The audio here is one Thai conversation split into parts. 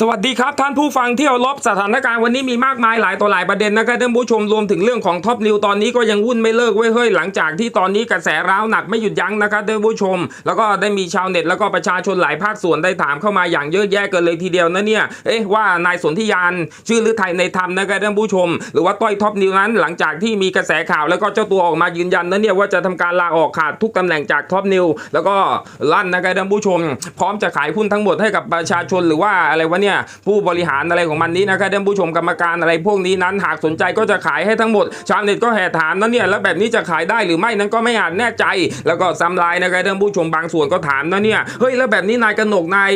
สวัสดีครับท่านผู้ฟังที่เคารพสถานการณ์วันนี้มีมากมายหลายต่อหลายประเด็นนะครับท่านผู้ชมรวมถึงเรื่องของท็อปนิวตอนนี้ก็ยังวุ่นไม่เลิกเว้ยเฮ้ยหลังจากที่ตอนนี้กระแสร้าวหนักไม่หยุดยั้งนะครับท่านผู้ชม แล้วก็ได้มีชาวเน็ตแล้วก็ประชาชนหลายภาคส่วนได้ถามเข้ามาอย่างเยอะแยะกันเลยทีเดียวนะเนี่ยเอ๊ะว่านายสนธิยานชื่อหรือไทยในธรรมนะครับท่านผู้ชม หรือว่าต้อยท็อปนิวนั้นหลังจากที่มีกระแสข่าวแล้วก็เจ้าตัวออกมายืนยันนะเนี่ยว่าจะทำการลาออกขาดทุกตำแหน่งจากท็อปนิวแล้วก็ลั่นนะครับท่านผู้ชม พร้อมจะขายหุ้นทั้งหมดให้กับประชาชนหรือว่าอะไรวะเนี่ยผู้บริหารอะไรของมันนี้นะครับท่านผู้ชมกรรมการอะไรพวกนี้นั้นหากสนใจก็จะขายให้ทั้งหมด ชาวเน็ตก็แห่ถามนะเนี่ยแล้วแบบนี้จะขายได้หรือไม่นั้นก็ไม่อาจแน่ใจ แล้วก็ซ้ำลายนะครับท่านผู้ชมบางส่วนก็ถามนะเนี่ยเฮ้ยแล้วแบบนี้นายกนกนาย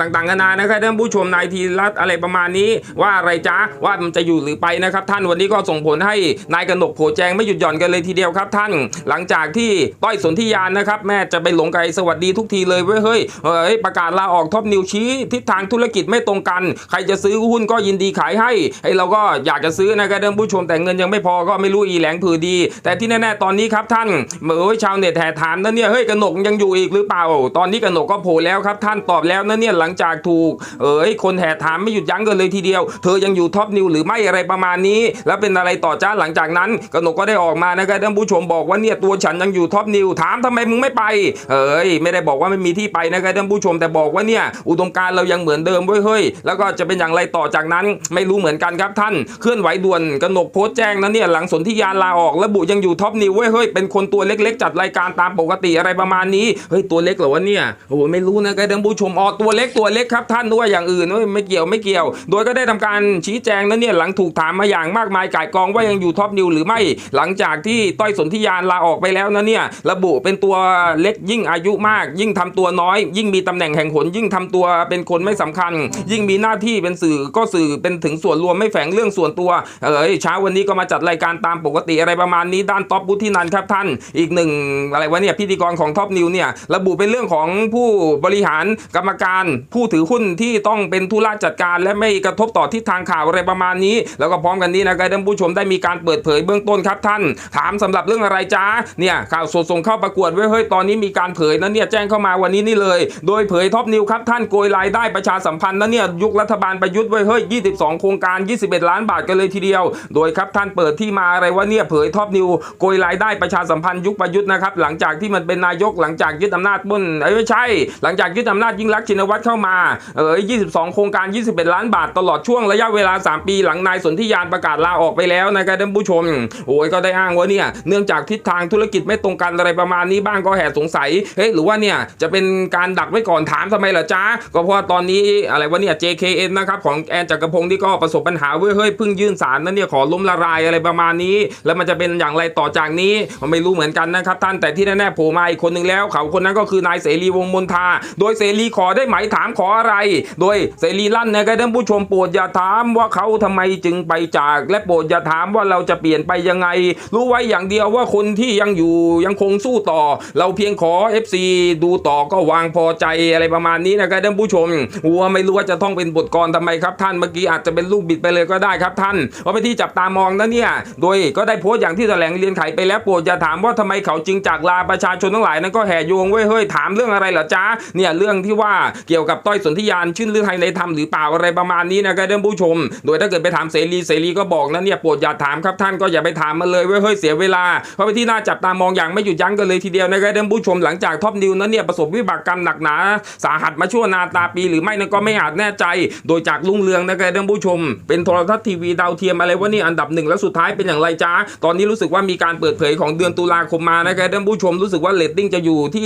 ต่างๆนานานะครับท่านผู้ชมนายทีรัตอะไรประมาณนี้ ว่าอะไรจ๊ะว่ามันจะอยู่หรือไปนะครับ ท่านวันนี้ก็ส่งผลให้นายกนกโผแจงไม่หยุดหย่อนกันเลยทีเดียวครับท่าน หลังจากที่ต้อยสนธิยานนะครับ แม่จะไปหลงไกสวัสดีทุกทีเลยเว้ยเฮ้ยเฮ้ยประกาศลาออกท็อปนิวชี้ทิศทางธุรกิจไม่ตรงกัน ใครจะซื้อหุ้นก็ยินดีขายให้ไอ้เราก็อยากจะซื้อนะครับท่านผู้ชมแต่เงินยังไม่พอก็ไม่รู้อีแหลงผือดี แต่ที่แน่ๆตอนนี้ครับท่านเมื่อชาวเน็ตแห่ถามนะเนี่ยเฮ้ยกหนกยังอยู่อีกหรือเปล่า ตอนนี้กหนกก็โผล่แล้วครับท่านตอบแล้วนะเนี่ยหลังจากถูก เอ้ยคนแห่ถามไม่หยุดยั้งกันเลยทีเดียว เธอยังอยู่ท็อปนิวหรือไม่อะไรประมาณนี้ แล้วเป็นอะไรต่อจ้าหลังจากนั้นกหนกก็ได้ออกมานะครับท่านผู้ชมบอกว่าเนี่ยตัวฉันยังอยู่ท็อปนิวถามทำไมมึงไม่ไป เอ้ยไม่ได้บอกว่าไม่มีที่ไปนะครับท่านผู้ชมแต่บอกว่าเนี่ยอุดมการเรายังเหมือนเดิมเว้ยเฮ้ยแล้วก็จะเป็นอย่างไรต่อจากนั้นไม่รู้เหมือนกันครับท่าน เคลื่อนไหวด่วนกนกโพสต์แจ้งนะเนี่ยหลังสนธิยานลาออกระบุยังอยู่ท็อปนิวเว้ยเฮ้ยเป็นคนตัวเล็กๆ จัดรายการตามปกติอะไรประมาณนี้เฮ้ยตัวเล็กเหรอวะเนี่ยโอ้โหไม่รู้นะครับท่านผู้ชมออตัวเล็กตัวเล็กครับท่านด้วยอย่างอื่นเว้ยไม่เกี่ยวไม่เกี่ยว โดยก็ได้ทำการชี้แจงนะเนี่ยหลังถูกถามมาอย่างมากมายก่ายกองว่ายังอยู่ท็อปนิวหรือไม่หลังจากที่ต้อยสนธิยานลาออกไปแล้วนะเนี่ยระบุเป็นตัวเล็กยิ่งอายุมาก ยิ่งทำตัวน้อย ยิ่งมีตำแหน่งแห่งหนยิ่งทำตัวเป็นคนไม่สำคัญยิ่งมีหน้าที่เป็นสื่อก็สื่อเป็นถึงส่วนรวมไม่แฝงเรื่องส่วนตัว เอ้ยเช้าวันนี้ก็มาจัดรายการตามปกติอะไรประมาณนี้ด้านท็อปบุฒินันครับท่าน อีกหนึ่งอะไรวะเนี่ยพิธีกรของท็อปนิวเนี่ยระบุเป็นเรื่องของผู้บริหารกรรมการผู้ถือหุ้นที่ต้องเป็นธุระจัดการ และไม่กระทบต่อทิศทางข่าวอะไรประมาณนี้ แล้วก็พร้อมกันนี้นะครับท่านผู้ชมได้มีการเปิดเผยเบื้องต้นครับท่าน ถามสำหรับเรื่องอะไรจ้าเนี่ยข่าวสดส่งเข้าประกวดไว้เฮ้ยตอนนี้มีการเผยนะเนี่ยแจ้งเข้ามาวันนี้นี่เลย โดยเผยท็อปนิวครับท่านโกยรายได้ประชาสัมพันธ์นะเนี่ยยุครัฐบาลประยุทธ์ไว้เฮ้ย 22 โครงการ 21 ล้านบาทกันเลยทีเดียว โดยครับท่านเปิดที่มาอะไรวะเนี่ยเผยท็อปนิวโกยรายได้ประชาสัมพันธ์ยุคประยุทธ์นะครับหลังจากที่มันเป็นนายกหลังจากยึดอำนาจบนเอ้ไม่ใช่ หลังจากยึดอำนาจยิ่งรักชินวัตรเข้ามาเออ22 โครงการ 21 ล้านบาทตลอดช่วงระยะเวลา 3 ปีหลังนายสนธิยานประกาศลาออกไปแล้วนะครับท่านผู้ชมโอ้ยก็ได้อ้างว่าเนี่ยเนื่องจากทิศทางธุรกิจไม่ตรงกันอะไรประมาณนี้บ้างก็แห่สงสัยเฮ้ยหรือว่าเนี่ยจะเป็นการดักไว้ก่อนถามทำไมล่ะจ๊ะก็เพราะตอนนี้อะไรวะเนี่ย JKN นะครับของแอนจักรพงศ์ที่ก็ประสบปัญหาเว้ยเฮ้ยเพิ่งยื่นสารนั่นเนี่ยขอล้มละลายอะไรประมาณนี้ แล้วมันจะเป็นอย่างไรต่อจากนี้ผมไม่รู้เหมือนกันนะครับท่านแต่ที่แน่ๆโผล่มาอีกคนหนึ่งแล้วเขาคนนั้นก็คือนายเสรีวงมนทา โดยเสรีขอได้ไหมถามขออะไร โดยเสรีลั่นนะครับท่านผู้ชมโปรดอย่าถามว่าเขาทำไมจึงไปจาก และโปรดอย่าถามว่าเราจะเปลี่ยนไปยังไง รู้ไว้อย่างเดียวว่าคนที่ยังอยู่ยังคงสู้ต่อ เราเพียงขอ FC ดูต่อก็วางพอใจอะไรประมาณนี้นะครับท่านผู้ชมหัวไม่รู้ว่าจะต้องเป็นบทกรทำไมครับท่านเมื่อกี้อาจจะเป็นลูกบิดไปเลยก็ได้ครับท่านเพราะเป็นที่จับตามองนะเนี่ยโดยก็ได้โพสต์อย่างที่แถลงเรียนไขไปแล้วโปรดอย่าถามว่าทำไมเขาจึงจากลาประชาชนทั้งหลายนั้นก็แห่โยงเว้ยเฮ้ยถามเรื่องอะไรเหรอจ๊ะเนี่ยเรื่องที่ว่าเกี่ยวกับต้อยสนธิยานชื่นเลื่อไทยในธรรมหรือเปล่าอะไรประมาณนี้นะครับท่านผู้ชม โดยถ้าเกิดไปถามเสรีเสรีก็บอกนะเนี่ยโปรดอย่าถามครับท่านก็อย่าไปถามมันเลยเว้ยเฮ้ยเสียเวลาเพราะเป็นที่น่าจับตามองอย่างไม่หยุดยั้งกันเลยทีเดียวนะครับท่านผู้ชมหลังจากท็อปนิวนั้นเนี่ยประสบวิบากกรรมหนักหนาสาหัสมาชั่วนาตาปีหรือไม่นั้นก็ไม่อาจแน่ใจ โดยจากลุงเรืองนะครับท่านผู้ชม เป็นโทรทัศน์ทีวีดาวเทียมอะไรว่านี่อันดับหนึ่งแล้วสุดท้ายเป็นอย่างไรจ้าตอนนี้รู้สึกว่ามีการเปิดเผยของเดือนตุลาคมมานะครับท่านผู้ชมรู้สึกว่าเรตติ้งจะอยู่ที่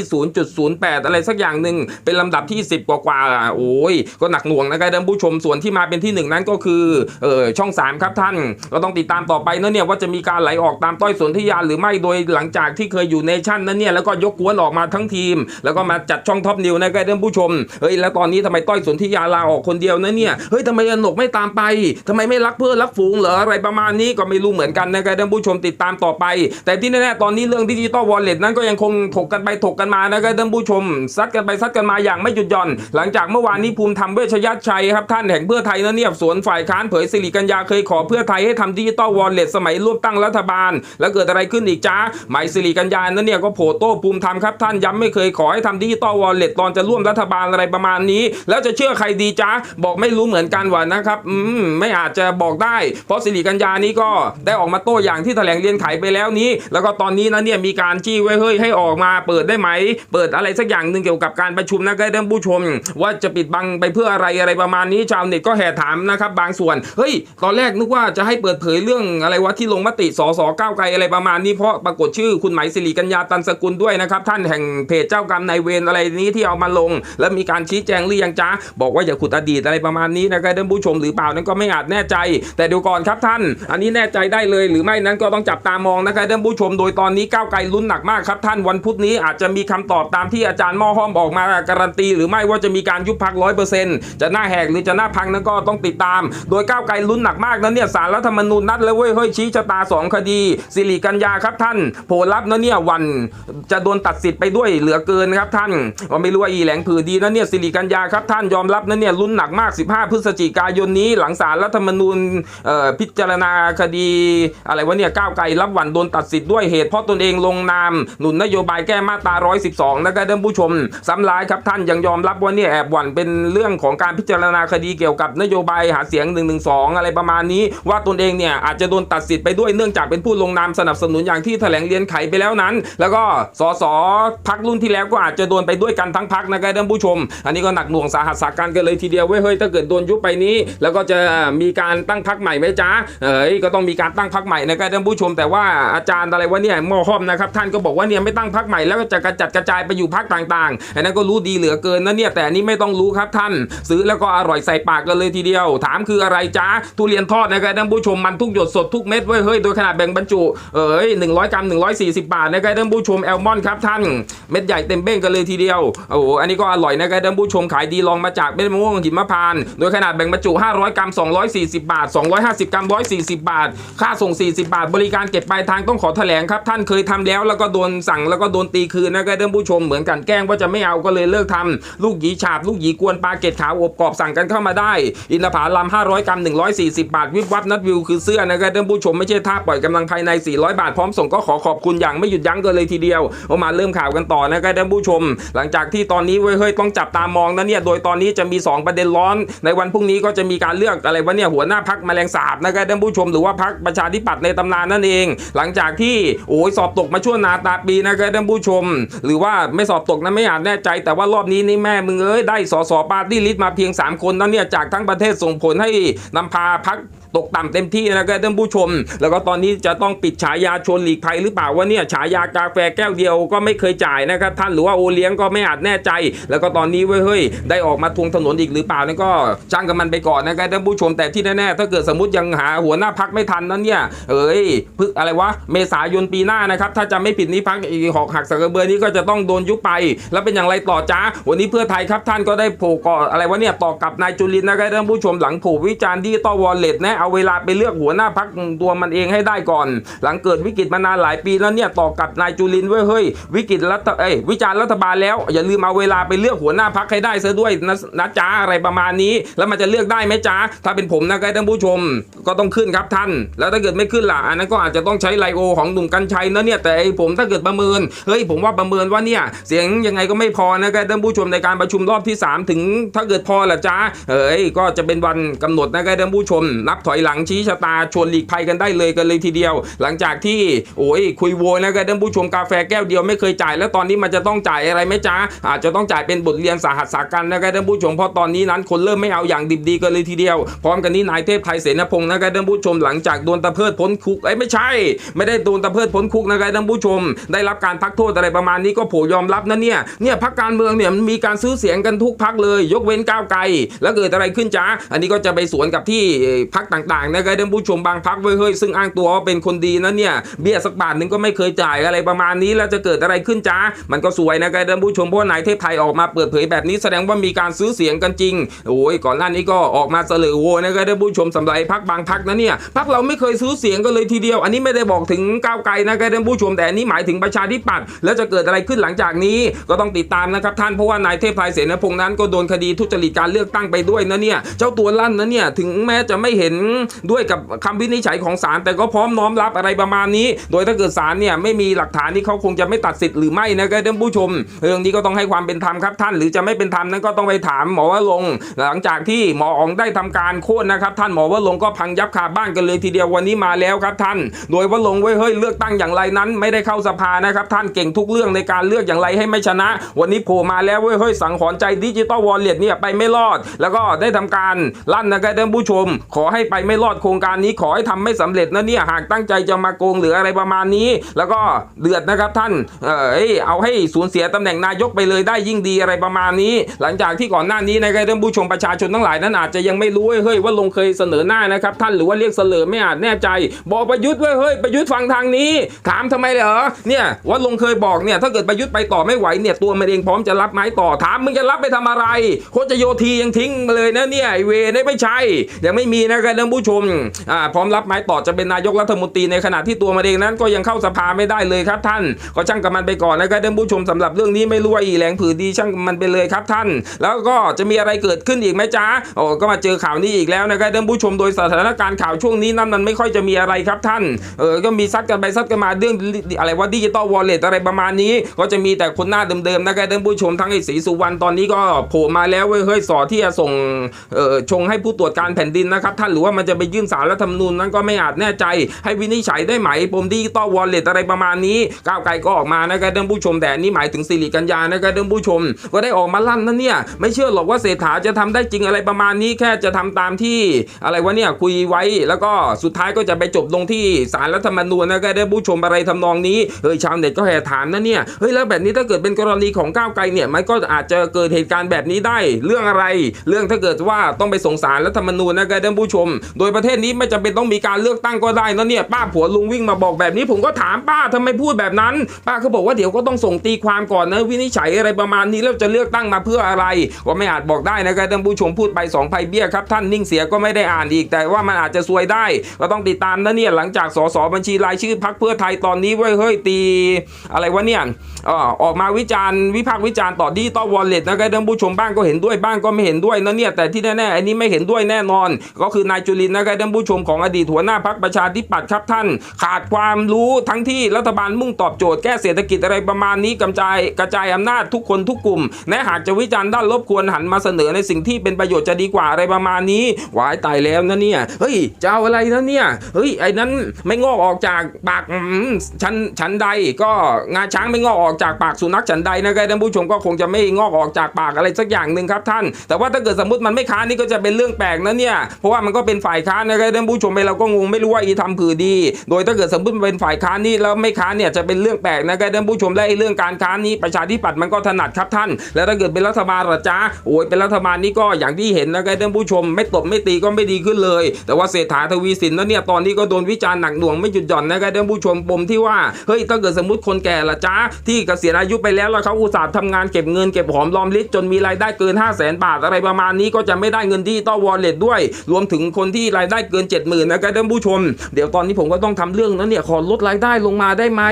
0.08 อะไรสักอย่างหนึ่งเป็นลำดับที่ 10 กว่าๆอะโอ้ยก็หนักหน่วงนะครับท่านผู้ชมส่วนที่มาเป็นที่หนึ่งนั้นก็คือเออช่อง 3 ครับท่าน ก็ต้องติดตามต่อไปนะเนี่ยว่าจะมีการไหลออกตามต้อยสนธิยาหรือไม่โดยหลังจากที่เคยอยู่เนชั่นนั้นเนี่ยแล้วก็ยกกวนออกมาทั้งทีม แล้วก็มาจัดช่องท็อปนิวนะครับท่านผู้ชมเฮ้ยแล้วตอนนี้ทำไมต้อยสนธิยาลาออกคนเดียวนะเนี่ยเฮ้ยทำไมอนกไม่ตามไปทำไมไม่รักเพื่อนรักฝูงเหรออะไรประมาณนี้ก็ไม่รู้เหมือนกันนะครับท่านผู้ชมติดตามต่อไป แต่ที่แน่ๆตอนนี้เรื่องดิจิตอลวอลเล็ตนั้นก็ยังคงถกกันไปถกกันมานะครับท่านผู้ชมซัดกันไปซัดกันมาอย่างไม่หยุดหย่อน หลังจากเมื่อวานนี้ภูมิธรรมเวชยชัยครับท่านแห่งเพื่อไทยนะเนี่ยสวนฝ่ายค้านเผยสิริกัญญาเคยขอเพื่อไทยให้ทำดิจิตอลวอลเล็ตสมัยร่วมตั้งรัฐบาล แล้วเกิดอะไรขึ้นอีกจ้าหมายสิริกัญญานั้นเนี่ยก็โผโต้ภูมิธรรมครับท่านย้ำไม่เคยขอให้ทำดิจิตอลวอลเล็ตตอนจะร่วมรัฐบาลอะไรประมาณนี้ แล้วจะเชื่อใครใครดีจ๊ะบอกไม่รู้เหมือนกันว่ะนะครับอืมไม่อาจจะบอกได้ เพราะสิริกัญญานี้ก็ได้ออกมาโต้อย่างที่แถลงเรียนไขไปแล้วนี้ แล้วก็ตอนนี้นะเนี่ยมีการจี้ไว้เฮ้ยให้ออกมาเปิดได้ไหม เปิดอะไรสักอย่างหนึ่งเกี่ยวกับการประชุมนะครับท่านผู้ชม ว่าจะปิดบังไปเพื่ออะไรอะไรประมาณนี้ชาวเน็ตก็แห่ถามนะครับบางส่วนเฮ้ยตอนแรกนึกว่าจะให้เปิดเผยเรื่องอะไรวะที่ลงมติสสก้าวไกลอะไรประมาณนี้เพราะปรากฏชื่อคุณหมายสิริกัญญาตันสกุลด้วยนะครับท่านแห่งเพจเจ้ากรรมนายเวรอะไรนี้ที่เอามาลง แล้วมีการชี้แจงหรือยังจ้าบอกว่าอย่าขุดอดีตอะไรประมาณนี้นะครับท่านผู้ชมหรือเปล่านั้นก็ไม่อาจแน่ใจ แต่เดี๋ยวก่อนครับท่าน อันนี้แน่ใจได้เลยหรือไม่นั้นก็ต้องจับตามองนะครับท่านผู้ชมโดยตอนนี้ก้าวไกลลุ้นหนักมากครับท่านวันพุธนี้อาจจะมีคำตอบตามที่อาจารย์ม่อห้อมออกมาการันตี หรือไม่ว่าจะมีการยุบพักร้อยเปอร์เซ็นต์จะหน้าแหกหรือจะหน้าพังนั้นก็ต้องติดตาม โดยก้าวไกลลุ้นหนักมากนั้นเนี่ยสารรัฐธรรมนูญนัดแล้วเว้ยเฮ้ยชี้ชะตาสองคดี สิริกัญญาครับท่าน โผล่ลับนะเนี่ยวันจะโดนตัดสิทธิ์ไปด้วยเหลือเกินครับท่านว่าไม่รู้ว่าอีแหลงผือดีนะเนี่ยสิริกัญญาครับท่านยอมรับนะเนี่ยลุ้นหนักมาก 15 พฤศจิกายนนี้ หลังสารรัฐธรรมนูญพิจารณาคดีอะไรวะเนี่ยก้าวไกลรับวันโดนตัดสิทธิ์ด้วยเหตุเพราะตนเองลงนาม หนุนนโยบายแก้มาตรา 112 นะครับท่านผู้ชมซ้ำร้ายครับท่านยังยอมรับว่าเนี่ยแอบหวั่นเป็นเรื่องของการพิจารณาคดีเกี่ยวกับนโยบายหาเสียง 112 อะไรประมาณนี้ ว่าตนเองเนี่ยอาจจะโดนตัดสิทธิ์ไปด้วยเนื่องจากเป็นผู้ลงนามสนับสนุนอย่างที่แถลงเรียนไขไปแล้วนั้น แล้วก็สสพักรุ่นที่แล้วก็อาจจะโดนไปด้วยกันทั้งพักนะครับท่านผู้ชม อันนี้ก็หนักหน่วงสาหัสสาการกันเลยทีเดียวเว้ยเฮ้ยถ้าเกิดโดนยุบไปนี้ แล้วก็จะมีการตั้งพักใหม่ไหมจ๊ะเอ้ยก็ต้องมีการตั้งพักใหม่นะครับท่านผู้ชมแต่ว่าอาจารย์อะไรวะเนี่ยมอหอมนะครับท่านก็บอกว่าเนี่ยไม่ตั้งพักใหม่แล้วก็จะกระจัดกระจายไปอยู่พักต่างๆอันนั้นก็รู้ดีเหลือเกินนะเนี่ยแต่นี้ไม่ต้องรู้ครับท่าน ซื้อแล้วก็อร่อยใส่ปากกันเลยทีเดียว ถามคืออะไรจ๊ะทุเรียนทอดนะครับท่านผู้ชมมันทุกหยดสดทุกเม็ดเว้ยเฮ้ยโดยขนาดแบ่งบรรจุเอ้ย100กรัม140บาทนะครับท่านผู้ชมแอลมอนครับท่านเม็ดใหญ่เต็มเบ้งกันเลยทีเดียวโอ้อันนี้ก็อร่อยนะครับท่านผู้ชมขายดีลองมาจากเม็ดมะม่วงหิมพานต์โดยขนาดแบ่งบรรจุ 500 กรัม 240 บาท 250 กรัม 140 บาท ค่าส่ง 40 บาท บริการเก็บปลายทางต้องขอแถลงครับ ท่านเคยทำแล้วแล้วก็โดนสั่งแล้วก็โดนตีคืนนะครับท่านผู้ชมเหมือนกันแกล้งว่าจะไม่เอาก็เลยเลิกทำลูกหยีฉาบ ลูกหยีกวนปลาเกตขาวอบกรอบสั่งกันเข้ามาได้ อินทผลัม 500 กรัม 140 บาท วิบวับนัดวิวคือเสื้อนะครับท่านผู้ชมไม่ใช่ท่าปล่อยกำลังภายใน 400 บาทพร้อมส่งก็ขอขอบคุณอย่างไม่หยุดยั้งกันเลยทีเดียวเอามาเริ่มข่าวกันต่อนะครับท่านผู้ชม หลังจากที่ตอนนี้เว้ยเฮ้ยต้องจับตามองนะเนี่ยโดยตอนนี้จะมี 2 ประเด็นร้อน ในวันพรุ่งนี้ก็จะมีการเลือกอะไรวะเนี่ยหัวหน้าพักแมลงสาบนะครับท่านผู้ชมหรือว่าพักประชาธิปัตย์ในตำนานนั่นเอง หลังจากที่โอ้ยสอบตกมาชั่วนาตาปีนะครับท่านผู้ชม หรือว่าไม่สอบตกนะไม่อาจแน่ใจ แต่ว่ารอบนี้นี่แม่มึงเอ้ยได้สสปาร์ตี้ลิสต์มาเพียง 3 คนนั่นเนี่ยจากทั้งประเทศส่งผลให้นำพาพัก ตกต่ำเต็มที่นะครับท่านผู้ชม แล้วก็ตอนนี้จะต้องปิดฉายาชนหลีกภัยหรือเปล่าว่าเนี่ยฉายากาแฟแก้วเดียวก็ไม่เคยจ่ายนะครับท่านหรือว่าโอเลี้ยงก็ไม่อาจแน่ใจ แล้วก็ตอนนี้เว้ยเฮ้ยได้ออกมาทวงถนนอีกหรือเปล่านั่นก็ช่างกับมันไปก่อนนะครับท่านผู้ชมแต่ที่แน่ๆถ้าเกิดสมมติยังหาหัวหน้าพักไม่ทันนั้นเนี่ยเอ้ยพึกอะไรวะเมษายนปีหน้านะครับถ้าจะไม่ผิดนี้พักอีหอกหักสักกระเบือนี้ก็จะต้องโดนยุบไป แล้วเป็นอย่างไรต่อจ้าวันนี้เพื่อไทยครับท่านก็ได้โผล่ก่ออะไรวะเนี่ยต่อกับนายจุลินนะครับท่านผู้ชมหลังโผล่วิจารณ์ดิจิตอลวอลเล็ตนะเอาเวลาไปเลือกหัวหน้าพักตัวมันเองให้ได้ก่อน หลังเกิดวิกฤตมานานหลายปีแล้วเนี่ยต่อกับนายจุลินเว้ยเฮ้ยวิกฤตรัฐเอ้ยวิจารณ์รัฐบาลแล้ว อย่าลืมเอาเวลาไปเลือกหัวหน้าพักให้ได้ซะด้วยนะนะจ้าอะไรประมาณนี้ แล้วมันจะเลือกได้ไหมจ้าถ้าเป็นผมนะครับท่านผู้ชม ก็ต้องขึ้นครับท่าน แล้วถ้าเกิดไม่ขึ้นล่ะอันนั้นก็อาจจะต้องใช้ไลโอของหนุ่มกัญชัยนะเนี่ยแต่ไอ้ผมถ้าเกิดประเมินเฮ้ยผมว่าประเมินว่าเนี่ยเสียงยังไงก็ไม่พอนะครับท่านผู้ชมในการประชุมรอบที่ 3 ถึงถ้าเกิดพอละจ้าเฮ้ยก็จะเป็นวันกำหนดนะครับท่านผู้ชมนับถอยหลังชี้ชะตาชวนหลีกภัยกันได้เลยกันเลยทีเดียว หลังจากที่โอ้ยคุยโวยนะครับท่านผู้ชมกาแฟแก้วเดียวไม่เคยจ่าย แล้วตอนนี้มันจะต้องจ่ายอะไรไหมจ้าอาจจะต้องจ่ายเป็นบทเรียนสาหัสสากันนะครับท่านผู้ชมเพราะตอนนี้นั้นคนเริ่มไม่เอาอย่างดิบดีกันเลยทีเดียว พร้อมกันนี้นายเทพไทยเสนาพงศ์นะครับท่านผู้ชมหลังจากโดนตะเพิดพ้นคุกไอ้ไม่ใช่ ไม่ได้โดนตะเพิดพ้นคุกนะครับท่านผู้ชม ได้รับการพักโทษอะไรประมาณนี้ก็โผยอมรับนะเนี่ยเนี่ยพักการเมืองเนี่ยมันมีการซื้อเสียงกันทุกพักเลย ยกเว้นก้าวไกล แล้วเกิดอะไรขึ้นจ้าอันนี้ก็จะไปสวนกับที่พักต่ต่างๆนะครับท่านผู้ชมบางพักเว้ยเฮ้ยซึ่งอ้างตัวว่าเป็นคนดีนะเนี่ยเบี้ยสักบาทหนึ่งก็ไม่เคยจ่ายอะไรประมาณนี้แล้วจะเกิดอะไรขึ้นจ้ามันก็สวยนะครับท่านผู้ชมเพราะนายเทพไทยออกมาเปิดเผยแบบนี้แสดงว่ามีการซื้อเสียงกันจริงโอ้ยก่อนหน้านี้ก็ออกมาเสลอโวนะครับท่านผู้ชมสำหรับพักบางพักนะเนี่ยพักเราไม่เคยซื้อเสียงกันเลยทีเดียว อันนี้ไม่ได้บอกถึงก้าวไกลนะครับท่านผู้ชมแต่อันนี้หมายถึงประชาธิปัตย์แล้วจะเกิดอะไรขึ้นหลังจากนี้ก็ต้องติดตามนะครับท่านเพราะว่านายเทพไทยเสนาพงษ์นั้นก็โดนคดีทุจริตการเลือกตั้งไปด้วยนะเนี่ยเจ้าตัวลั่นนะเนี่ยถึงแม้จะไม่เห็นด้วยกับคำวินิจฉัยของศาลแต่ก็พร้อมน้อมรับอะไรประมาณนี้ โดยถ้าเกิดศาลเนี่ยไม่มีหลักฐานที่เขาคงจะไม่ตัดสิทธิ์หรือไม่นะครับท่านผู้ชม เรื่องนี้ก็ต้องให้ความเป็นธรรมครับท่าน หรือจะไม่เป็นธรรมนั้นก็ต้องไปถามหมอวรงหลังจากที่หมออ๋องได้ทำการโค่นนะครับ ท่านหมอวรงก็พังยับคาบ้านกันเลยทีเดียววันนี้มาแล้วครับท่าน โดยวรงค์ไว้ยเฮ้ยเลือกตั้งอย่างไรนั้น ไม่ได้เข้าสภานะครับ ท่านเก่งทุกเรื่องในการเลือกอย่างไรให้ไม่ชนะ วันนี้โผล่มาแล้วเว้ยเฮ้ยสังหรณ์ใจดิจิตอลวอลเล็ตเนี่ยไปไม่รอด แล้วก็ได้ทำการลั่นนะครับท่านผู้ชม ขอให้ไปไม่รอดโครงการนี้ขอให้ทำไม่สำเร็จนะเนี่ยหากตั้งใจจะมาโกงหรืออะไรประมาณนี้ แล้วก็เดือดนะครับท่านเออเอาให้สูญเสียตำแหน่งนายกไปเลยได้ยิ่งดีอะไรประมาณนี้ หลังจากที่ก่อนหน้านี้นะครับท่านผู้ชมประชาชนทั้งหลายนั้นอาจจะยังไม่รู้เฮ้ยว่าลงเคยเสนอหน้านะครับท่านหรือว่าเรียกเสลอไม่อาจแน่ใจ บอกประยุทธ์ว้ยเฮ้ยประยุทธ์ฟังทางนี้ ถามทำไมเหรอเนี่ยว่าลงเคยบอกเนี่ยถ้าเกิดประยุทธ์ไปต่อไม่ไหวเนี่ยตัวมันเองพร้อมจะรับไม้ต่อถามมึงจะรับไปทำอะไร โคชโยทียังทิ้งมาเลยนะเนี่ยไอเวนี่ไม่ใช่ยังไม่มีนะครับท่านผู้ชมพร้อมรับไม้ต่อจะเป็นนายกรัฐมนตรีในขณะที่ตัวมันเองนั้นก็ยังเข้าสภาไม่ได้เลยครับท่าน ก็ช่างกับมันไปก่อนนะครับท่านผู้ชมสำหรับเรื่องนี้ไม่รู้ว่าอีแหลงผือดีช่างมันไปเลยครับท่าน แล้วก็จะมีอะไรเกิดขึ้นอีกไหมจ๊ะโอ้ก็มาเจอข่าวนี้อีกแล้วนะครับท่านผู้ชมโดยสถานการณ์ข่าวช่วงนี้นั้นมันไม่ค่อยจะมีอะไรครับท่านเออก็มีซัดกันไปซัดกันมาเรื่องอะไรว่าดิจิตอลวอลเล็ตอะไรประมาณนี้ ก็จะมีแต่คนหน้าเดิมๆนะครับท่านผู้ชมทั้งไอ้ศรีสุวรรณตอนนี้ก็โผล่มาแล้วเว้ยเฮ้ยสอที่จะส่งเออชงให้ผู้ตรวจการแผ่นดินนะครับท่านหรือว่ามันจะไปยื่นสารรัฐธรรมนูญนั้นก็ไม่อาจแน่ใจ ให้วินิจฉัยได้ไหมปมดิจิตอลวอลเล็ตอะไรประมาณนี้ ก้าวไกลก็ออกมานะครับท่านผู้ชมแต่นี่หมายถึงสิริกัญญานะครับท่านผู้ชม ก็ได้ออกมาลั่นนั่นเนี่ย ไม่เชื่อหรอกว่าเศรษฐาจะทำได้จริงอะไรประมาณนี้แค่จะทำตามที่ อะไรวะเนี่ยคุยไว้ แล้วก็สุดท้ายก็จะไปจบลงที่สารรัฐธรรมนูญนะครับท่านผู้ชมอะไรทำนองนี้เฮ้ยชาวเน็ตก็แห่ถามนะเนี่ยเฮ้ยแล้วแบบนี้ถ้าเกิดเป็นกรณีของก้าวไกลเนี่ยมันก็อาจจะเกิดเหตุการณ์แบบนี้ได้ เรื่องอะไร เรื่องถ้าเกิดว่าต้องไปส่งสารรัฐธรรมนูญนะครับท่านผู้ชมโดยประเทศนี้ไม่จำเป็นต้องมีการเลือกตั้งก็ได้นะเนี่ยป้าผัวลุงวิ่งมาบอกแบบนี้ผมก็ถามป้าทำไมพูดแบบนั้น ป้าเขาบอกว่าเดี๋ยวก็ต้องส่งตีความก่อนนะวินิจฉัยอะไรประมาณนี้แล้วจะเลือกตั้งมาเพื่ออะไร ก็ไม่อาจบอกได้นะครับท่านผู้ชมพูดไปสองไพเบี้ยครับท่านนิ่งเสียก็ไม่ได้อ่านอีก แต่ว่ามันอาจจะซวยได้ ก็ต้องติดตามนะเนี่ยหลังจากสสบัญชีรายชื่อพักเพื่อไทยตอนนี้เว้ยเฮ้ยตี อะไรวะเนี่ยออออกมาวิจารณ์วิพากษ์วิจารณ์ต่อดิจิตอลวอลเล็ตนะครับท่านผู้ชมบ้างก็เห็นด้วยบ้างก็ไม่เห็นด้วยนะเนี่ยแต่ที่แน่ๆอันนี้ไม่เห็นด้วยแน่นอน ก็คือนายจุุลินทร์นะครับท่านผู้ชมของอดีตหัวหน้าพักประชาธิปัตย์ครับท่าน ขาดความรู้ทั้งที่รัฐบาลมุ่งตอบโจทย์แก้เศรษฐกิจอะไรประมาณนี้กระจายกระจายอำนาจทุกคนทุกกลุ่มและหากจะวิจารณ์ด้านลบควรหันมาเสนอในสิ่งที่เป็นประโยชน์จะดีกว่าอะไรประมาณนี้วายตายแล้วนะเนี่ยเฮ้ยจะเอาอะไรนะเนี่ยเฮ้ยไอ้นั้นไม่งอกออกจากปากอืมชั้นชั้นใดก็งาช้างไม่งอกออกจากปากสุนัขฉันใดนะครับท่านผู้ชมก็คงจะไม่งอกออกจากปากอะไรสักอย่างหนึ่งครับท่าน แต่ว่าถ้าเกิดสมมติมันไม่ค้านนี่ก็จะเป็นเรื่องแปลกนะเนี่ยเพราะว่ามันก็เป็นฝ่ายค้านนะครับท่านผู้ชมไปเราก็งงไม่รู้ว่าอีทำผือดี โดยถ้าเกิดสมมติเป็นฝ่ายค้านนี่แล้วไม่ค้านเนี่ยจะเป็นเรื่องแปลกนะครับท่านผู้ชมและไอ้เรื่องการค้านนี้ประชาธิปัตย์มันก็ถนัดครับท่าน แล้วถ้าเกิดเป็นรัฐบาลหรอจ๊ะโอ้ยเป็นรัฐบาลนี่ก็อย่างที่เห็นนะครับท่านผู้ชม ไม่ตบไม่ตีก็ไม่ดีขึ้นเลย แต่ว่าเศรษฐาทวีสินนั้นเนี่ยตอนนี้ก็โดนวิจารณ์หนักหน่วงไม่หยุดหย่อนนะครับท่านผู้ชมปมที่ว่าเฮ้ยถ้าเกิดสมมติคนแก่ละจ๊ะที่เกษียณอายุไปแล้วแล้วเขาอุตส่าห์ทำงานเก็บเงินเก็บหอมรอมริบจนมีรายได้เกิน 5 0 0แสนบาทอะไรประมาณนี้ก็จะไม่ได้เงินที่ต้อวอลเล็ตด้วย รวมถึงคนที่รายได้เกิน 70,000นะครับท่านผู้ชม เดี๋ยวตอนนี้ผมก็ต้องทำเรื่องนั้นเนี่ยขอลดรายได้ลงมาได้ไหม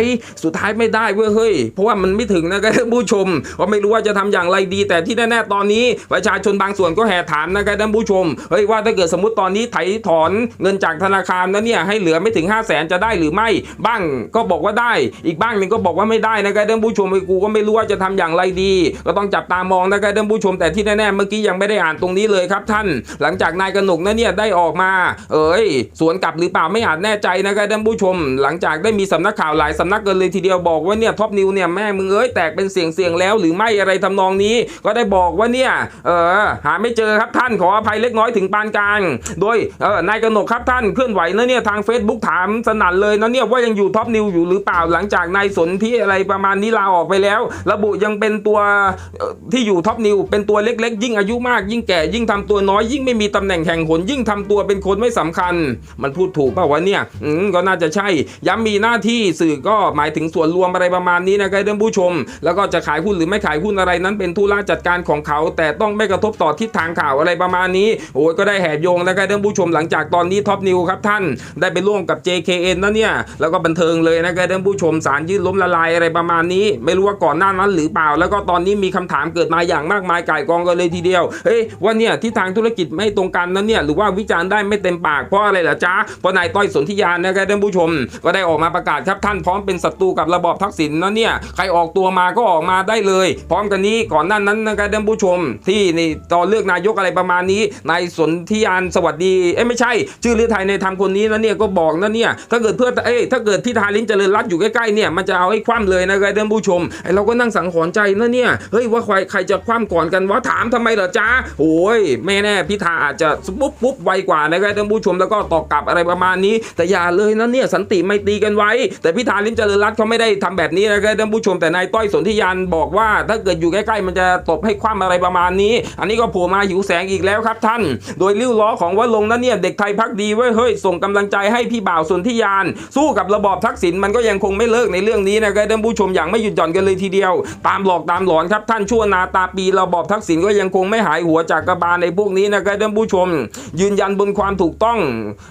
สุดท้ายไม่ได้เว้ยเฮ้ย เพราะว่ามันไม่ถึงนะครับท่านผู้ชมก็ไม่รู้ว่าจะทำอย่างไรดี แต่ที่แน่ๆตอนนี้ ประชาชนบางส่วนก็แห่ถามนะครับท่านผู้ชมเฮ้ยว่าถ้าเกิดสมมติตอนนี้ไถถอนเงินจากธนาคารนั้นเนี่ยให้เหลือไม่ถึง 5 0 0แสนจะได้หรือไม่บ้างก็บอกว่าได้ อีกบ้างหนึ่งก็บอกว่าไม่ได้นะครับท่านผู้ชมไอ้กูก็ไม่รู้ว่าจะทำอย่างไรดี ก็ต้องจับตามองนะครับท่านผู้ชม แต่ที่แน่ๆเมื่อกี้ยังไม่ได้อ่านตรงนี้เลยครับท่าน หลังจากนายกนกนั้นเนี่ยได้ออกมา เอ้ย สวนกลับหรือเปล่าไม่อาจแน่ใจนะครับท่านผู้ชม หลังจากได้มีสำนักข่าวหลายสำนักกันเลยทีเดียวบอกว่าเนี่ยท็อปนิวเนี่ยแม่มึงเอ้ยแตกเป็นเสียงเสียงแล้วหรือไม่อะไรทำนองนี้ ก็ได้บอกว่าเนี่ยเออหาไม่เจอครับท่านขออภัยเล็กน้อยถึงปานกลางโดยเออนายกนกครับท่านเคลื่อนไหวนะเนี่ยทาง Facebook ถามสนั่นเลยนะเนี่ยว่ายังอยู่ท็อปนิวอยู่หรือเปล่าหลังจากนายสนที่อะไรประมาณนี้ลาออกไปแล้ว ระบุยังเป็นตัวที่อยู่ท็อปนิวเป็นตัวเล็กๆ ยิ่งอายุมากยิ่งแก่ยิ่งทำตัวน้อยยิ่งไม่มีตำแหน่งแข่งหนยิ่งทำตัวเป็นคนไม่สำคัญ มันพูดถูกเปล่าวะเนี่ยอืมก็น่าจะใช่ ย้ำมีหน้าที่สื่อก็หมายถึงส่วนรวมอะไรประมาณนี้นะครับท่านผู้ชม แล้วก็จะขายหุ้นหรือไม่ขายหุ้นอะไรนั้นเป็นธุระจัดการของเขา แต่ต้องไม่กระทบต่อทิศทางข่าวอะไรประมาณนี้โอ้ยก็ได้แห่โยงนะครับท่านผู้ชมหลังจากตอนนี้ท็อปนิวครับท่านได้ไปร่วมกับ JKN นะเนี่ยแล้วก็บันเทิงเลยนะครับท่านผู้ชมสารยืดล้มละลายอะไรประมาณนี้ ไม่รู้ว่าก่อนหน้านั้นหรือเปล่า แล้วก็ตอนนี้มีคำถามเกิดมาอย่างมากมายก่ายกองกันเลยทีเดียวเฮ้ยว่าเนี่ยทิศทางธุรกิจไม่ตรงกันนั้นเนี่ยหรือว่าวิจารณได้ไม่เต็มปากเพราะอะไรเหรอจ๊ะเพราะนายต้อยสนธิยานนะครับท่านผู้ชม ก็ได้ออกมาประกาศครับท่านพร้อมเป็นศัตรูกับระบอบทักษิณนะเนี่ยใครออกตัวมาก็ออกมาได้เลย พร้อมกันนี้ก่อนหน้านั้นนะครับท่านผู้ชม ที่นี่ตอนเลือกนายกอะไรประมาณนี้นายสนธิยานสวัสดีเอ้ไม่ใช่ ชื่อลือไทยในธรรมคนนี้นะเนี่ยก็บอกนะเนี่ยถ้าเกิดเพื่อเอ้ถ้าเกิดพิธาลิ้มเจริญรัตอยู่ใกล้ๆเนี่ยมันจะเอาให้คว่ำเลยนะครับท่านผู้ชมไอเราก็นั่งสังหรณ์ใจนะเนี่ยเฮ้ยว่าใครใครจะคว่ำก่อนกันวะถามทำไมเหรอจ๊ะโอ้ยไม่แน่พิธาอาจจะปุ๊บปุ๊บไวกว่านะครับท่านผู้ชมแล้วก็ตอบกลับอะไรประมาณนี้ แต่อย่าเลยนะเนี่ยสันติไม่ตีกันไว้ แต่พิธาลิ้มเจริญรัตน์เขาไม่ได้ทำแบบนี้นะครับท่านผู้ชมแต่นายต้อยสนธิยานบอกว่า ถ้าเกิดอยู่ใกล้ๆมันจะตบให้คว่ำอะไรประมาณนี้ อันนี้ก็โผล่มาหิวแสงอีกแล้วครับท่าน โดยริ้วล้อของวะลงนั้นเนี่ยเด็กไทยพักดีเว้ยเฮ้ยส่งกำลังใจให้พี่บ่าวสนธิยาน สู้กับระบอบทักษิณมันก็ยังคงไม่เลิกในเรื่องนี้นะครับท่านผู้ชมอย่างไม่หยุดหย่อนกันเลยทีเดียว ตามหลอกตามหลอนครับท่านชั่วนาตาปีระบอบทักษิณก็ยังคงไม่หายหัวจากกระบาลในพวกนี้นะครับท่านผู้ชม ยืนยันบนความถูกต้อง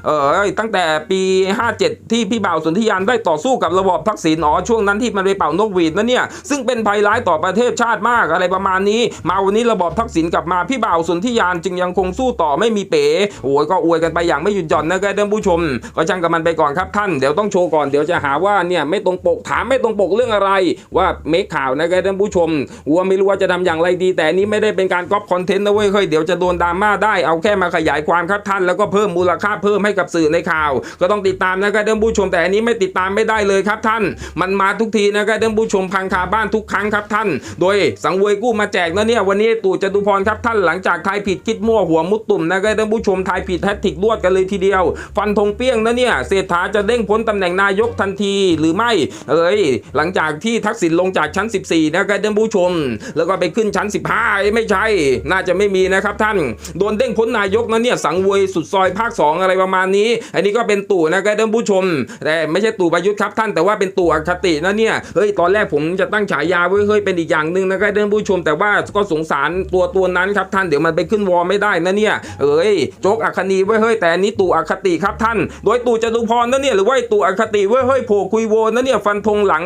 เออตั้งแต่ปี 57 ที่พี่บ่าวสนธิยานได้ต่อสู้กับระบอบทักษิณอ๋อช่วงนั้นที่มันไปเป่านกหวีดนะเนี่ยซึ่งเป็นภัยร้ายต่อประเทศชาติมากอะไรประมาณนี้ มาวันนี้ระบอบทักษิณกลับมาพี่บ่าวสนธิยานจึงยังคงสู้ต่อไม่มีเป๋โอ้ยก็อวยกันไปอย่างไม่หยุดหย่อนนะครับท่านผู้ชม ก็ช่างกับมันไปก่อนครับท่านเดี๋ยวต้องโชว์ก่อนเดี๋ยวจะหาว่าเนี่ยไม่ตรงปกถามไม่ตรงปกเรื่องอะไร ว่าเมคข่าวนะครับท่านผู้ชมวัวไม่รู้ว่าจะทำอย่างไรดี แต่นนี้ไม่ได้เป็นการก๊อปคอนเทนต์นะเว้ยเฮ้ยเดี๋ยวจะโดนดราม่าได้เอาแค่มาขยายความครับท่านแล้วก็เพิ่มมูลค่าเพิ่มให้กับสื่อในข่าว ก็ต้องติดตามนะครับท่านผู้ชมแต่อันนี้ไม่ติดตามไม่ได้เลยครับท่าน มันมาทุกทีนะครับท่านผู้ชมพังคาบ้านทุกครั้งครับท่าน โดยสังเวยกู้มาแจกนะเนี่ยวันนี้ตู่จตุพรครับท่านหลังจากทายผิดคิดมั่วหัวมุดตุ่มนะครับท่านผู้ชมทายผิดแฮตติกรวดกันเลยทีเดียว ฟันธงเปี้ยงนะเนี่ยเศรษฐาจะเด้งพ้นตำแหน่งนายกทันทีหรือไม่เอ้ยหลังจากที่ทักษิณลงจากชั้น 14นะครับท่านผู้ชม แล้วก็ไปขึ้นชั้น 15เอ้ยไม่ใช่ น่าจะไม่มีนะครับท่าน โดนเด้งพ้นนายกนะเนี่ยสังเวยสุดซอยภาค 2 อะไรประมาณนี้ อันนี้ก็เป็นตู่นะครับท่านผู้ชม แต่ไม่ใช่ตู่ประยุทธ์ครับท่านแต่ว่าเป็นตู่อคตินะเนี่ยเฮ้ยตอนแรกผมจะตั้งฉายาไว้เฮ้ยเป็นอีกอย่างหนึ่งนะครับท่านผู้ชม แต่ว่าก็สงสารตัวตัวนั้นครับท่านเดี๋ยวมันไปขึ้นวอไม่ได้นะเนี่ยเอ้ยโจกอัคนีไว้เฮ้ยแต่นี้ตู่อคติครับท่าน โดยตู่จตุพรนะเนี่ยหรือว่าตู่อคติไว้เฮ้ยโผล่คุยโวนะเนี่ยฟันธงหลัง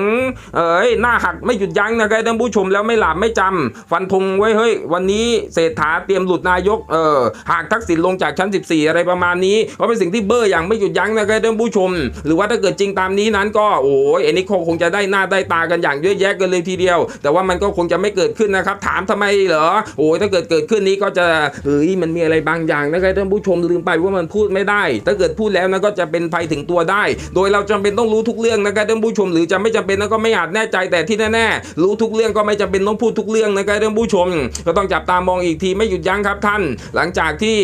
เอ้ยหน้าหักไม่หยุดยั้งนะครับท่านผู้ชมแล้วไม่หลับไม่จำฟันธงไว้เฮ้ยวันนี้เศรษฐาเตรียมหลุดนายกเออหากทักษิณลงจากชั้น4 อะไรประมาณนี้ก็เป็นสิ่งที่เบอร์อย่างไม่หยุดยั้งนะครับท่านผู้ชม หรือว่าถ้าเกิดจริงตามนี้นั้นก็โอ้ยอันนี้คงจะได้หน้าได้ตากันอย่างเยอะแยะกันเลยทีเดียว แต่ว่ามันก็คงจะไม่เกิดขึ้นนะครับ ถามทำไมเหรอโอ้ยถ้าเกิดเกิดขึ้นนี้ก็จะเฮ้ยมันมีอะไรบางอย่างนะครับท่านผู้ชมลืมไปว่ามันพูดไม่ได้ ถ้าเกิดพูดแล้วนะก็จะเป็นภัยถึงตัวได้ โดยเราจำเป็นต้องรู้ทุกเรื่องนะครับท่านผู้ชม หรือจะไม่จำเป็นนะก็ไม่อาจแน่ใจแต่ที่แน่ๆรู้ทุกเรื่องก็ไม่จำเป็นต้องพูดทุกเรื่องนะครับท่านผู้ชม ก็ต้องจับตามองอีกทีไม่หยุดยั้งครับท่าน หลังจากที่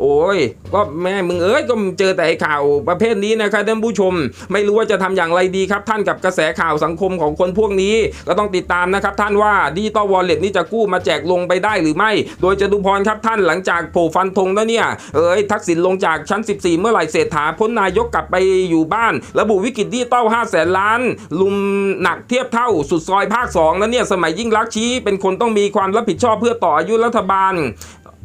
โอ้ยก็แม่มึงเอ้ยก็เจอแต่ข่าวประเภทนี้นะครับท่านผู้ชม ไม่รู้ว่าจะทำอย่างไรดีครับ ท่านกับกระแสข่าวสังคมของคนพวกนี้ ก็ต้องติดตามนะครับ ท่านว่าดิจิตอลวอลเล็ตนี่จะกู้มาแจกลงไปได้หรือไม่ โดยจตุพรครับท่านหลังจากโผล่ฟันธงแล้วเนี่ยเอ้ยทักษิณลงจากชั้น 14 เมื่อไหร่เศรษฐาพ้นนายกกลับไปอยู่บ้าน ระบุวิกฤตดิจิตอล5แสนล้าน ลุมหนักเทียบเท่าสุดซอยภาค2นั้นเนี่ยสมัยยิ่งรักชี้เป็นคนต้องมีความรับผิดชอบเพื่อต่ออายุรัฐบาล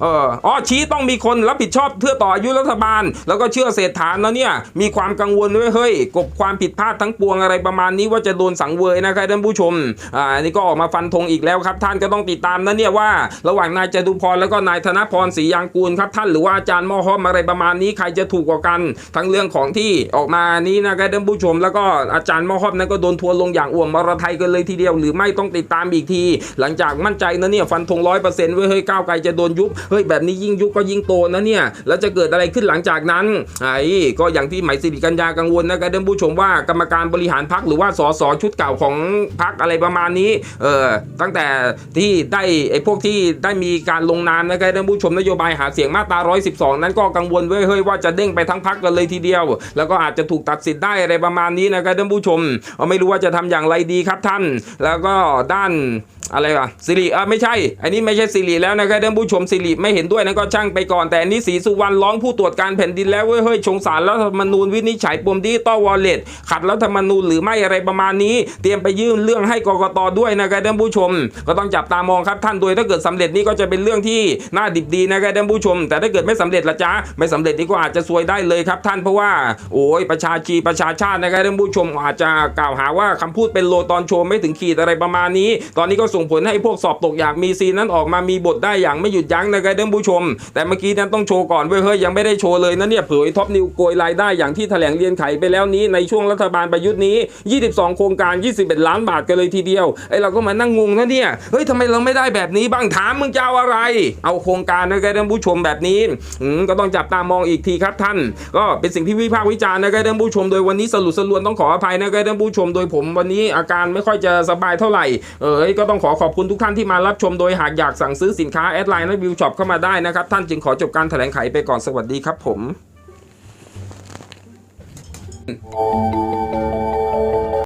เอออ๋อชี้ต้องมีคนรับผิดชอบเพื่อต่ออายุรัฐบาล แล้วก็เชื่อเศรษฐานะเนี่ย มีความกังวลด้วยเฮ้ยกบความผิดพลาดทั้งปวงอะไรประมาณนี้ว่าจะโดนสังเวยนะครับท่านผู้ชมอ่าอันนี้ก็ออกมาฟันธงอีกแล้วครับ ท่านก็ต้องติดตามนะเนี่ยว่า ระหว่างนายจตุพรแล้วก็นายธนพรศรียางกูลครับท่านหรือว่าอาจารย์มอฮอมอะไรประมาณนี้ใครจะถูกกว่ากัน ทั้งเรื่องของที่ออกมานี้นะครับท่านผู้ชม แล้วก็อาจารย์มอฮอมนั้นก็โดนทัวลงอย่างอ่วมมรไทยกันเลยทีเดียว หรือไม่ต้องติดตามอีกที หลังจากมั่นใจนะเนี่ยฟันธงร้อยเปอร์เซ็นต์เว้เฮ้ยก้าวไกลจะโดนยุบเฮ้ยแบบนี้ยิ่งยุบก็ยิ่งโตนะเนี่ยแล้วจะเกิดอะไรขึ้นหลังจากนั้นไอ้ก็อย่างที่หมายสิริกัญญากังวลนะครับท่านผู้ชมว่ากรรมการบริหารพักหรือว่าสสชุดเก่าของพักอะไรประมาณนี้เออตั้งแต่ที่ได้ไอ้พวกที่ได้มีการลงนามนะครับท่านผู้ชมนโยบายหาเสียงมาตรา 112 นั้นก็กังวลเว้ยเฮ้ยว่าจะเด้งไปทั้งพักกันเลยทีเดียว แล้วก็อาจจะถูกตัดสิทธิ์ได้อะไรประมาณนี้นะครับท่านผู้ชมเอาไม่รู้ว่าจะทำอย่างไรดีครับท่าน แล้วก็ด้าน อะไรวะสิริอะไม่ใช่ อันนี้ไม่ใช่สิริแล้วนะครับท่านผู้ชมสิริไม่เห็นด้วยนะก็ช่างไปก่อน แต่อันนี้สีสุวรรณร้องผู้ตรวจการแผ่นดินแล้วเว้ยเฮ้ยชงสารรัฐธรรมนูญวินิจฉัยปมดิจิตอลวอลเล็ตขัดรัฐธรรมนูญหรือไม่อะไรประมาณนี้ เตรียมไปยื่นเรื่องให้กกตด้วยนะครับท่านผู้ชม ก็ต้องจับตามองครับท่านโดยถ้าเกิดสำเร็จนี่ก็จะเป็นเรื่องที่น่าดิบดีนะครับท่านผู้ชม แต่ถ้าเกิดไม่สำเร็จละจ๊ะไม่สำเร็จนี่ก็อาจจะซวยได้เลยครับท่านเพราะว่า โอ้ยประชาชีประชาชาตินะครับท่านผู้ชมอาจจะกล่าวหาว่าคำพูดเป็นโลตอนโชว์ไม่ถึงขีดอะไรประมาณนี้ ตอนนี้ก็ส่งผลให้พวกสอบตกอยากมีซีนนั้นออกมามีบทได้อย่างไม่หยุดยั้งนะครับท่านผู้ชม แต่เมื่อกี้นั้นต้องโชว์ก่อนเว้ยเฮ้ยยังไม่ได้โชว์เลยนะเนี่ยเผยท็อปนิวโกยรายได้อย่างที่แถลงเรียนไขไปแล้วนี้ในช่วงรัฐบาลประยุทธ์นี้ 22 โครงการ 21 ล้านบาทกันเลยทีเดียวไอเราก็มานั่งงงนะเนี่ยเฮ้ยทำไมเราไม่ได้แบบนี้บ้างถามมึงจะเอาอะไร เอาโครงการนะครับท่านผู้ชมแบบนี้ก็ต้องจับตามองอีกทีครับท่าน ก็เป็นสิ่งที่วิพากษ์วิจารณ์นะครับท่านผู้ชม โดยวันนี้สรุปสรวนต้องขออภัยนะครับท่านผู้ชม โดยผมวันนี้อาการไม่ค่อยจะสบายเท่าไหร่เออก็ต้องขอขอขอบคุณทุกท่านที่มารับชมโดยหากอยากสั่งซื้อสินค้าแอดไลน์นักวิวช็อปเข้ามาได้นะครับ ท่านจึงขอจบการแถลงไขไปก่อนสวัสดีครับผม